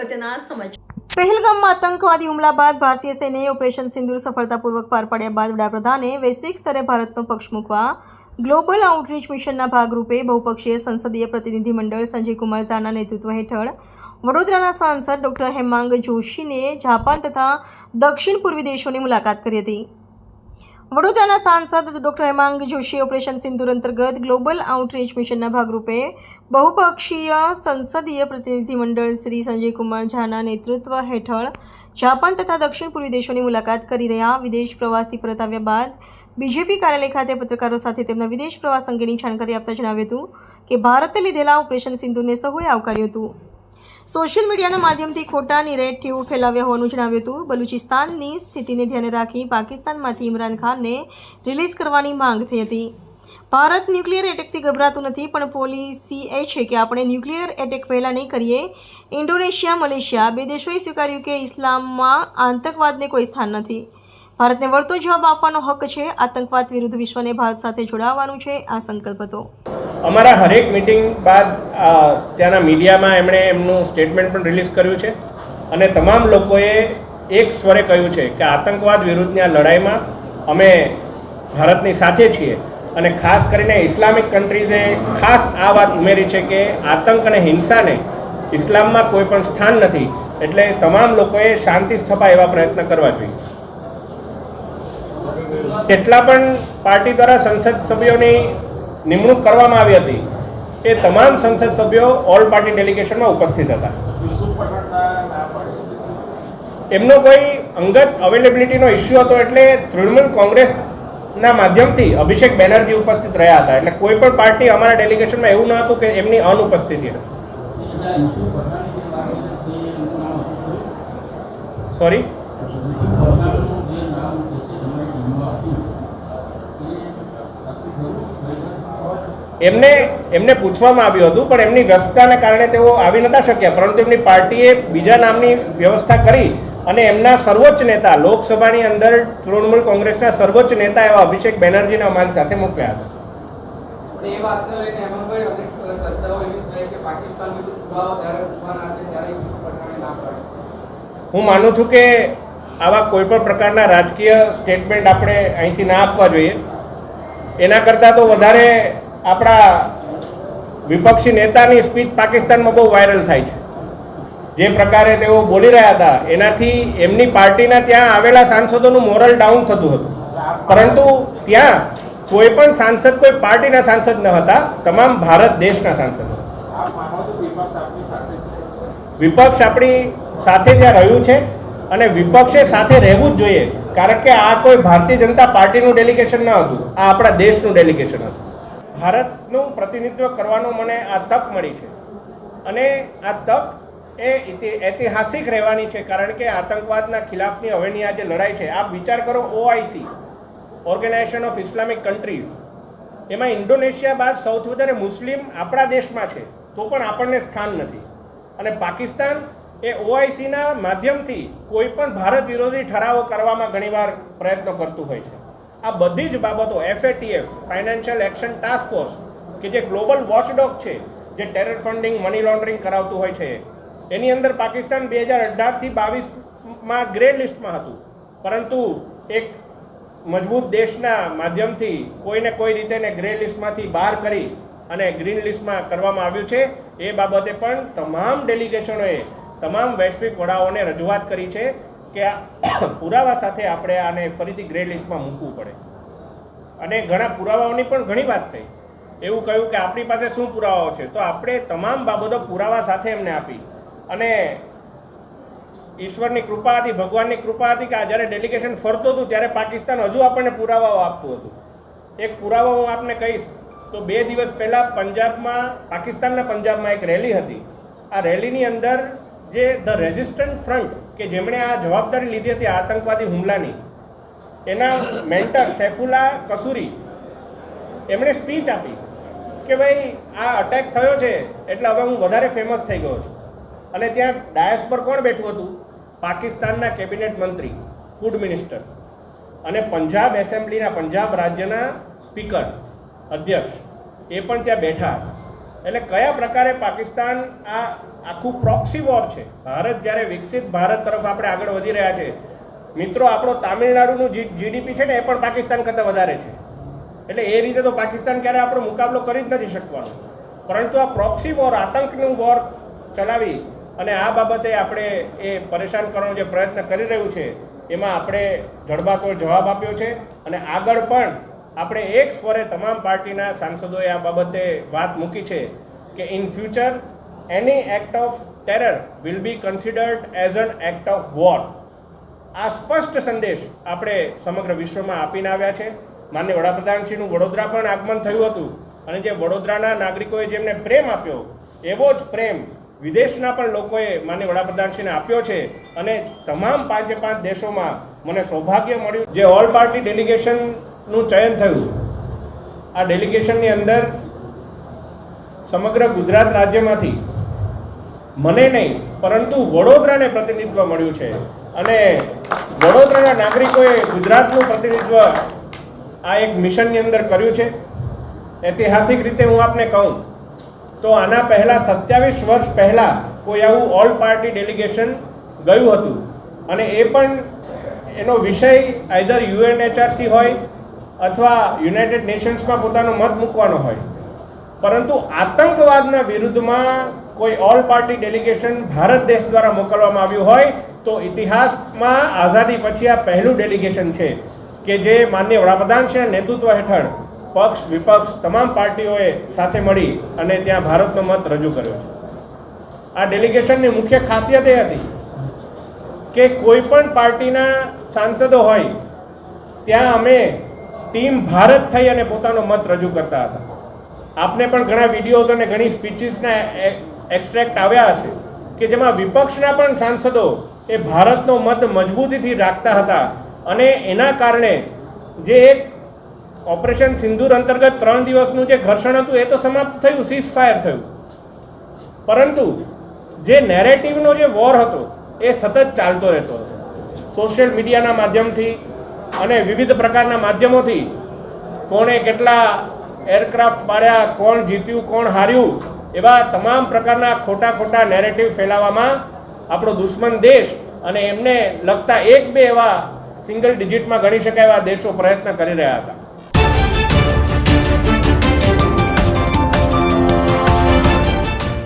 અગત્યના સમાચાર. પહેલગામમાં આતંકવાદી હુમલા બાદ ભારતીય સેનાએ ઓપરેશન સિંદુર સફળતાપૂર્વક પાર પાડ્યા બાદ વડાપ્રધાને વૈશ્વિક સ્તરે ભારતનો પક્ષ મૂકવા ગ્લોબલ આઉટરીચ મિશનના ભાગરૂપે બહુપક્ષીય સંસદીય પ્રતિનિધિમંડળ સંજય કુમાર ઝાના નેતૃત્વ હેઠળ વડોદરાના સાંસદ ડોક્ટર હેમાંગ જોશીને જાપાન તથા દક્ષિણ પૂર્વી દેશોની મુલાકાત કરી હતી. વડોદરાના સાંસદ ડોક્ટર હેમાંગ જોશી ઓપરેશન સિંધુર અંતર્ગત ગ્લોબલ આઉટરીચ મિશનના ભાગરૂપે બહુપક્ષીય સંસદીય પ્રતિનિધિમંડળ શ્રી સંજય કુમાર ઝાના નેતૃત્વ હેઠળ જાપાન તથા દક્ષિણ પૂર્વી દેશોની મુલાકાત કરી રહ્યા. વિદેશ પ્રવાસથી પરત આવ્યા બાદ બીજેપી કાર્યાલય ખાતે પત્રકારો સાથે તેમના વિદેશ પ્રવાસ અંગેની જાણકારી આપતા જણાવ્યું હતું કે ભારતે લીધેલા ઓપરેશન સિંધુને સહુએ આવકાર્યું હતું. સોશિયલ મીડિયાના માધ્યમથી ખોટા નિરેટિવ ફેલાવ્યા હોવાનું જણાવ્યું હતું. બલુચિસ્તાનની સ્થિતિને ધ્યાને રાખી પાકિસ્તાનમાંથી ઇમરાન ખાનને રિલીઝ કરવાની માંગ થઈ હતી. ભારત ન્યુક્લિયર એટેકથી ગભરાતું નથી, પણ પોલિસી એ છે કે આપણે ન્યુક્લિયર એટેક પહેલાં નહીં કરીએ. ઇન્ડોનેશિયા, મલેશિયા બે દેશોએ સ્વીકાર્યું કે ઇસ્લામમાં આતંકવાદને કોઈ સ્થાન નથી. ભારતને વળતો જવાબ આપવાનો હક છે, આતંકવાદ વિરુદ્ધ વિશ્વને ભારત સાથે જોડાવવાનું છે, આ સંકલ્પ હતો. અમારા હરેક મિટિંગ બાદ ત્યાંના મીડિયામાં એમણે એમનું સ્ટેટમેન્ટ પણ રિલીઝ કર્યું છે અને તમામ લોકોએ એક સ્વરે કહ્યું છે કે આતંકવાદ વિરુદ્ધની આ લડાઈમાં અમે ભારતની સાથે છીએ અને ખાસ કરીને ઇસ્લામિક કન્ટ્રીઝે ખાસ આ વાત ઉમેરી છે કે આતંક અને હિંસાને ઇસ્લામમાં કોઈ પણ સ્થાન નથી, એટલે તમામ લોકોએ શાંતિ સ્થપાય એવા પ્રયત્ન કરવા જોઈએ. કેટલા પણ પાર્ટી દ્વારા સંસદ સભ્યોની નિમણૂક કરવામાં આવી હતી એ તમામ સંસદ સભ્યો ઓલ પાર્ટી ડેલિગેશનમાં ઉપસ્થિત હતા. એમનો કોઈ અંગત અવેલેબિલિટીનો ઇસ્યુ હતો એટલે તૃણમૂલ કોંગ્રેસના માધ્યમથી અભિષેક બેનર્જી ઉપસ્થિત રહ્યા હતા. એટલે કોઈ પણ પાર્ટી અમારા ડેલિગેશનમાં એવું ન હતું કે એમની અનુપસ્થિતિ હતી. સોરી એમને એમને પૂછવામાં આવ્યું હતું પણ એમની વ્યસ્તતાને કારણે તેઓ આવી નતા શક્યા. પરંતુ એમની પાર્ટીએ બીજા નામની વ્યવસ્થા કરી અને એમના સર્વોચ્ચ નેતા લોકસભાની અંદર તૃણમૂલ કોંગ્રેસના સર્વોચ્ચ નેતા એવા અભિષેક બેનર્જીને અમારી સાથે મોકલ્યા હતા. હું માનું છું કે આવા કોઈ પણ પ્રકારના રાજકીય સ્ટેટમેન્ટ આપણે અહીંથી ના આપવા જોઈએ. એના કરતાં તો વધારે આપણા વિપક્ષી નેતાની સ્પીચ પાકિસ્તાનમાં બહુ વાયરલ થાય છે. જે પ્રકારે તેઓ બોલી રહ્યા હતા, એનાથી એમની પાર્ટીના ત્યાં આવેલા સાંસદોનું મોરલ ડાઉન થતું હતું. પરંતુ ત્યાં કોઈ પણ સાંસદ, કોઈ પાર્ટીના સાંસદ ન હતા, તમામ ભારત દેશના સાંસદ. વિપક્ષ આપણી સાથે ત્યાં રહ્યું છે. અને વિપક્ષે સાથે રહેવું જ જોઈએ. કારણ કે આ કોઈ ભારતીય જનતા પાર્ટીનું ડેલિગેશન ન હતું. આ આપણા દેશનું ડેલિગેશન હતું. ભારતનું પ્રતિનિધિત્વ કરવાનો મને આ તક મળી છે. અને આ તક એ ઐતિહાસિક રહેવાની છે. કારણ કે આતંકવાદના ખિલાફની હવેની આ જે લડાઈ છે, આપ વિચાર કરો OIC organisation of Islamic countries એમાં ઇન્ડોનેશિયા બાદ સૌથી વધારે મુસ્લિમ આપણા દેશમાં છે, તો પણ આપણને સ્થાન નથી. અને પાકિસ્તાન એ ઓઆઈસીના માધ્યમથી કોઈ પણ ભારત વિરોધી ઠરાવો કરવામાં ઘણીવાર પ્રયત્નો કરતું હોય છે. આ બધી જ બાબતો FATF financial action task force કે જે ગ્લોબલ વોચડોગ છે, જે ટેરર ફંડિંગ મની લોન્ડરિંગ કરાવતું હોય છે, એની અંદર પાકિસ્તાન બે હજાર અઢારથી બાવીસમાં ગ્રે લિસ્ટમાં હતું. પરંતુ એક મજબૂત દેશના માધ્યમથી કોઈને કોઈ રીતે એને ગ્રે લિસ્ટમાંથી બહાર કરી અને ગ્રીન લિસ્ટમાં કરવામાં આવ્યું છે. એ બાબતે પણ તમામ ડેલિગેશનોએ તમામ વૈશ્વિક વડાઓને રજૂઆત કરી છે કે આ પુરાવા સાથે આપણે આને ફરીથી ગ્રે લિસ્ટમાં મૂકવું પડે. અને ઘણા પુરાવાઓની પણ ઘણી વાત થઈ. એવું કહ્યું કે આપણી પાસે શું પુરાવાઓ છે? તો આપણે તમામ બાબતો પુરાવા સાથે એમને આપી. અને ઈશ્વરની કૃપા હતી ભગવાનની કૃપા હતી કે આ જ્યારે ડેલિગેશન ફરતું હતું, ત્યારે પાકિસ્તાન હજુ આપણને પુરાવાઓ આપતું હતું. એક પુરાવો હું આપને કહીશ. તો બે દિવસ પહેલાં પંજાબમાં, પાકિસ્તાનના પંજાબમાં એક રેલી હતી. આ રેલીની અંદર જે ધ રેઝિસ્ટન્ટ ફ્રન્ટ, કે જેમણે આ જવાબદારી લીધી હતી આતંકવાદી હુમલાની, એના મેન્ટર સૈફુલ્લા કસૂરી, એમણે સ્પીચ આપી કે ભાઈ, આ અટેક થયો છે, એટલે હવે હું વધારે ફેમસ થઈ ગયો છું. અને ત્યાં ડાયસ પર કોણ બેઠું હતું? પાકિસ્તાનના કેબિનેટ મંત્રી ફૂડ મિનિસ્ટર અને પંજાબ એસેમ્બલીના પંજાબ રાજ્યના સ્પીકર અધ્યક્ષ. એ પણ ત્યાં બેઠા હતા. એટલે કયા પ્રકારે પાકિસ્તાન આ આખું પ્રોક્સી વોર છે? ભારત જ્યારે વિકસિત ભારત તરફ આપણે આગળ વધી રહ્યા છે, મિત્રો, આપણો તામિલનાડુનું જીડીપી છે ને એ પણ પાકિસ્તાન કરતાં વધારે છે. એટલે એ રીતે તો પાકિસ્તાન ક્યારે આપણો મુકાબલો કરી જ નથી શકવાનો. પરંતુ આ પ્રોક્સી વોર આતંકનું વોર ચલાવી અને આ બાબતે આપણે એ પરેશાન કરવાનો જે પ્રયત્ન કરી રહ્યું છે, એમાં આપણે જડબાતોડ જવાબ આપ્યો છે અને આગળ પણ આપણે એક સ્વરે તમામ પાર્ટીના સાંસદોએ આ બાબતે વાત મૂકી છે કે in future any act of terror will be considered as an act of war આ સ્પષ્ટ સંદેશ આપણે સમગ્ર વિશ્વમાં આપીને આવ્યા છે. માન્ય વડાપ્રધાનશ્રીનું વડોદરા પણ આગમન થયું હતું અને જે વડોદરાના નાગરિકોએ જેમને પ્રેમ આપ્યો, એવો જ પ્રેમ વિદેશના પણ લોકોએ માન્ય વડાપ્રધાનશ્રીને આપ્યો છે અને તમામ પાંચે પાંચ દેશોમાં મને સૌભાગ્ય મળ્યું. જે ઓલ પાર્ટી ડેલિગેશનનું ચયન થયું. આ ડેલિગેશનની અંદર સમગ્ર ગુજરાત રાજ્યમાંથી મને નહીં, પરંતુ વડોદરાને પ્રતિનિધિત્વ મળ્યું છે. અને વડોદરાના નાગરિકોએ ગુજરાતનું પ્રતિનિધિત્વ આ એક મિશનની અંદર કર્યું છે. ઐતિહાસિક રીતે હું આપને કહું, તો આના પહેલાં સત્યાવીસ વર્ષ પહેલાં કોઈ આવું ઓલ પાર્ટી ડેલિગેશન ગયું હતું. અને એ પણ એનો વિષય આઈધર યુએનએચઆરસી હોય અથવા યુનાઇટેડ નેશન્સમાં પોતાનો મત મૂકવાનો હોય. પરંતુ આતંકવાદના વિરુદ્ધમાં કોઈ ઓલ પાર્ટી ડેલિગેશન ભારત દેશ દ્વારા મોકલવામાં આવ્યું હોય, તો ઇતિહાસમાં આઝાદી પછી આ પહેલું ડેલિગેશન છે, કે જે માન્ય વડાપ્રધાન છે નેતૃત્વ હેઠળ પક્ષ, વિપક્ષ, તમામ પાર્ટીઓએ સાથે મળી અને ત્યાં ભારતનો મત રજૂ કર્યો છે. આ ડેલિગેશનની મુખ્ય ખાસિયત એ હતી કે કોઈ પણ પાર્ટીના સાંસદો હોય, ત્યાં અમે ટીમ ભારત થઈ અને પોતાનો મત રજૂ કરતા હતા. આપને પણ ઘણા વિડીયોઝ અને ઘણી સ્પીચીસના એક્સ્ટ્રેક્ટ આવ્યા હશે કે જેમાં વિપક્ષના પણ સાંસદો એ ભારતનો મત મજબૂતીથી રાખતા હતા અને એના કારણે જે એક ઓપરેશન સિંદૂર અંતર્ગત ત્રણ દિવસનું જે ઘર્ષણ હતું એ તો સમાપ્ત થયું સીઝ ફાયર થયું. પરંતુ જે નેરેટિવનો જે વોર હતો એ સતત ચાલતો રહેતો હતો. સોશિયલ મીડિયાના માધ્યમથી અને વિવિધ પ્રકારના માધ્યમોથી કોણે કેટલા એરક્રાફ્ટ માર્યા કોણ જીત્યું, કોણ હાર્યું, એવા તમામ પ્રકારના ખોટા ખોટા નેરેટિવ ફેલાવવામાં આપણો દુશ્મન દેશ અને એમને લગતા એક બે એવા સિંગલ ડિજિટમાં ગણી શકાય એવા દેશો પ્રયત્ન કરી રહ્યા હતા.